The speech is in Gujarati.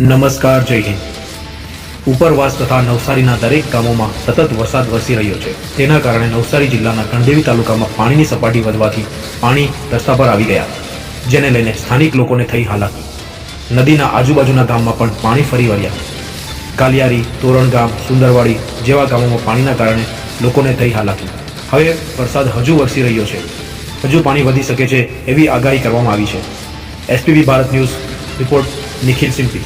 નમસ્કાર, જય હિન્દ. ઉપરવાસ તથા નવસારીના દરેક ગામોમાં સતત વરસાદ વરસી રહ્યો છે. તેના કારણે નવસારી જિલ્લાના ગણદેવી તાલુકામાં પાણીની સપાટી વધવાથી પાણી રસ્તા પર આવી ગયા, જેને લઈને સ્થાનિક લોકોને થઈ હાલાકી. નદીના આજુબાજુના ગામમાં પણ પાણી ફરી વળ્યા. કાલિયારી, તોરણગામ, સુંદરવાડી જેવા ગામોમાં પાણીના કારણે લોકોને થઈ હાલાકી. હવે વરસાદ હજુ વરસી રહ્યો છે. હજુ પાણી વધી શકે છે એવી આગાહી કરવામાં આવી છે. SPB Bharat news report, Nikhil Simpi